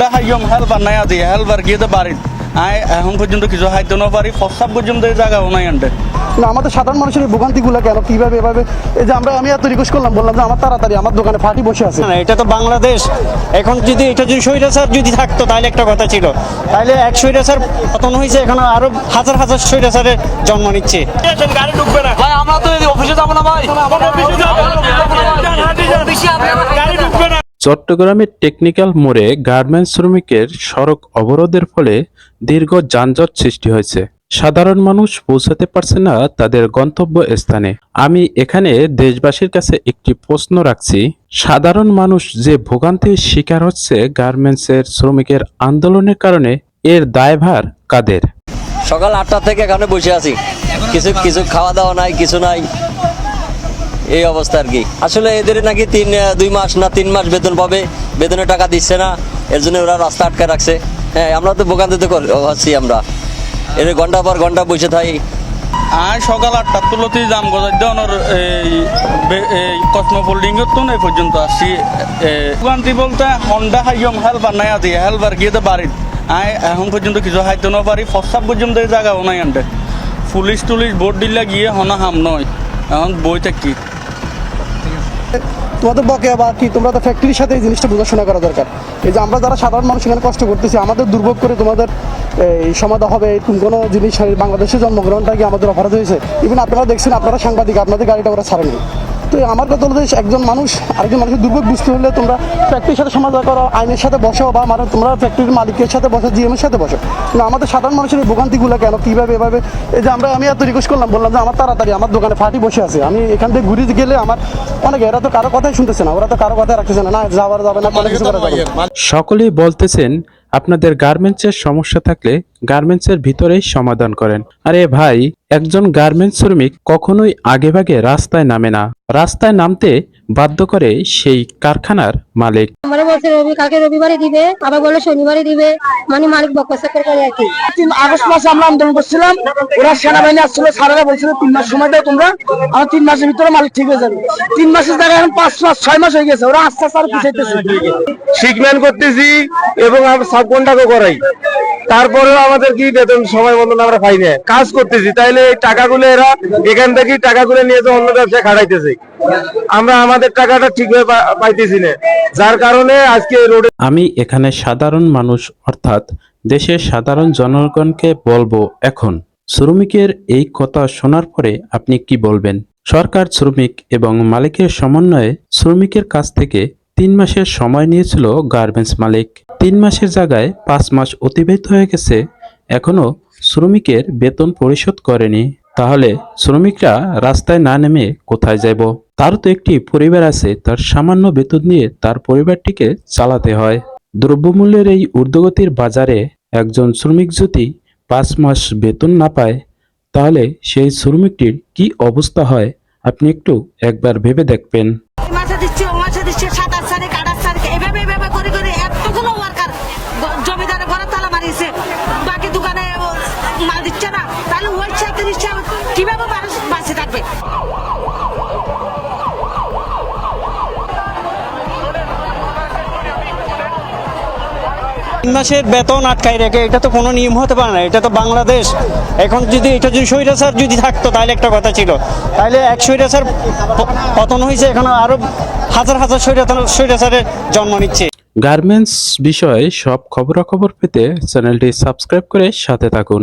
দা হাইয়ম হেলবার নাই আজি হেলবার গিয়ে তো বাড়ি আই এখন পর্যন্ত কিছু হাইতে না পারি ফসাব পর্যন্ত এই জায়গা নাই আনতে। না আমাদের সাধারণ মানুষের এই ভোগান্তিগুলো কেন কীভাবে এভাবে এই যে আমরা আমি এত রিকোয়েস্ট করলাম বললাম যে আমার তাড়াতাড়ি আমার দোকানে ফাটি বসে আছে। না এটা তো বাংলাদেশ। এখন যদি এটা যদি স্বৈরাচার যদি থাকতো তাহলে একটা কথা ছিল। তাহলে এক স্বৈরাচার পতন হয়েছে এখানে আরও হাজার হাজার স্বৈরাচারের জন্ম নিচ্ছে। গাড়ি ঢুকবে না ভাই। আমরা তো অফিসে যাব না ভাই গাড়ি ঢুকবে না চট্টগ্রামের টেকনিক্যাল মোড়ে গার্মেন্টস শ্রমিকের সড়ক অবরোধের ফলে দীর্ঘ যানজট সৃষ্টি হয়েছে। সাধারণ মানুষ পৌঁছাতে পারছে না তাদের গন্তব্য স্থানে আমি এখানে দেশবাসীর কাছে একটি প্রশ্ন রাখছি, সাধারণ মানুষ যে ভোগান্তির শিকার হচ্ছে গার্মেন্টসের শ্রমিকের আন্দোলনের কারণে এর দায়ভার কাদের? সকাল আটটা থেকে এখানে বসে আছি। কিছু কিছু খাওয়া দাওয়া নাই, কিছু নাই। এই অবস্থা আর কি। আসলে এদের নাকি তিন দুই মাস না তিন মাস বেতন পাবে, বেতনের টাকা দিচ্ছে না, এর জন্য ওরা রাস্তা আটকে রাখছে। হ্যাঁ আমরা তো ভোগান্তিতে হচ্ছি আমরা। এর ঘণ্টা পর ঘণ্টা বসে থাকি আজ সকাল আটটার তুলতে যাম গজার দেওয়ানোর এই এই কসমোপোল্ডিং তো এই পর্যন্ত আসছি। ভোগান্তি বলতে হন্ডা হাইয়ম হেলবার নাই আজি হেলবার গিয়ে তো বাড়ি আই এখন পর্যন্ত কিছু হাইতে না পারি ফসাব পর্যন্ত এই জায়গা নাই আনতে। পুলিশ টুলিশ বোর্ড দিলে গিয়ে হনা হাম নয়। এখন বই থাকি। তোমাদের বকে বা কি, তোমরা তো ফ্যাক্টরির সাথে এই জিনিসটা বোঝাশোনা করা দরকার। এই যে আমরা যারা সাধারণ মানুষ এখানে কষ্ট করতেছি, আমাদের দুর্ভোগ করে তোমাদের, এই, সমাধা হবে, এরকম কোনো জিনিস বাংলাদেশে জন্মগ্রহণটা কি আমাদের অপরাধ হয়েছে? ইভেন আপনারা দেখছেন, আপনারা সাংবাদিক, আপনাদের গাড়িটা ওরা ছাড়েনি। তো আমার কথা হলো একজন মানুষ আরেকজন মানুষের দুর্ভোগ বুঝতে হলে তোমরা ফ্যাক্টরির সাথে সমাধান করো আইনের সাথে বসো বা মানে তোমরা ফ্যাক্টরির মালিকের সাথে বসো জিএমের সাথে বসো। না আমাদের সাধারণ মানুষের এই ভোগান্তিগুলো কেন কীভাবে এভাবে? এই যে আমরা আমি এত রিকোয়েস্ট করলাম বললাম যে আমার তাড়াতাড়ি আমার দোকানে ফাটি বসে আছে। আমি এখান থেকে ঘুরে গেলে আমার অনেকে এরা তো কারও কথাই শুনতেছে না ওরা তো কারও কথাই রাখতেছে না। না যাওয়ার যাবে না কোনো যাবে না। সকলেই বলতেছেন আপনাদের গার্মেন্টসের সমস্যা থাকলে গার্মেন্টসের ভিতরেই সমাধান করেন। আরে ভাই, একজন গার্মেন্টস শ্রমিক কখনোই আগেভাগে রাস্তায় নামে না। রাস্তায় নামতে বাধ্য করে সেই কারখানার মালিক। আমারে বলছে রবি কালকে রবিবারই দিবে? আবার বলে শনিবারই দিবে। মানে মালিক বকসাকর করে আর কি। তিন আগস্ট মাসে আমরা আন্দোলন করছিলাম। ওরা সেনাবাহিনী আসছিল সারারা বলছিল তিন মাস সময় দাও তোমরা। আমার তিন মাসের ভিতরে মালিক ঠিক হয়ে যাবে। তিন মাসের জায়গায় এখন পাঁচ মাস ছয় মাস হয়ে গেছে। ওরা আস্তে আস্তে আরও পিছাইতেছে। শিখম্যান করতেছি এবং আমরা সাব কন্ট্রাক্টও করাই। তারপরেও আমাদের কি বেতন সময় মতন আমরা পাই না কাজ করতেছি, তাইলে এই টাকাগুলো এরা এখান থেকে টাকাগুলো নিয়ে যে অন্য ব্যবসায় খাটাইতেছে। আমরা আমাদের টাকাটা ঠিকভাবে পাইতেছি না। যার কারণে আজকে রোডে আমি এখানে সাধারণ মানুষ, অর্থাৎ দেশের সাধারণ জনগণকে বলব এখন। শ্রমিকের এই কথা শোনার পরে আপনি কি বলবেন? সরকার শ্রমিক এবং মালিকের সমন্বয়ে শ্রমিকের কাছ থেকে তিন মাসের সময় নিয়েছিল গার্মেন্টস মালিক। তিন মাসের জায়গায় পাঁচ মাস অতিবাহিত হয়ে গেছে। এখনও শ্রমিকের বেতন পরিশোধ করেনি। তাহলে শ্রমিকরা রাস্তায় না নেমে কোথায় যাব তার তো একটি পরিবার আছে, তার সামান্য বেতন নিয়ে তার পরিবারটিকে চালাতে হয়। দ্রব্যমূল্যের এই ঊর্ধ্বগতির বাজারে একজন শ্রমিক যদি পাঁচ মাস বেতন না পায়, তাহলে সেই শ্রমিকটির কি অবস্থা হয়? আপনি একটু একবার ভেবে দেখবেন। তিন মাসের বেতন আটকাই রেখে, এটা তো কোনো নিয়ম হতে পারে না, এটা তো বাংলাদেশ। এখন যদি এটা যদি স্বৈরাচার যদি থাকতো, তাহলে একটা কথা ছিল। তাহলে এক স্বৈরাচার পতন হয়েছে, এখন আরও হাজার হাজার স্বৈরাচার, স্বৈরাচারের জন্ম নিচ্ছে। গার্মেন্টস বিষয়ে সব খবরাখবর পেতে চ্যানেলটি সাবস্ক্রাইব করে সাথে থাকুন।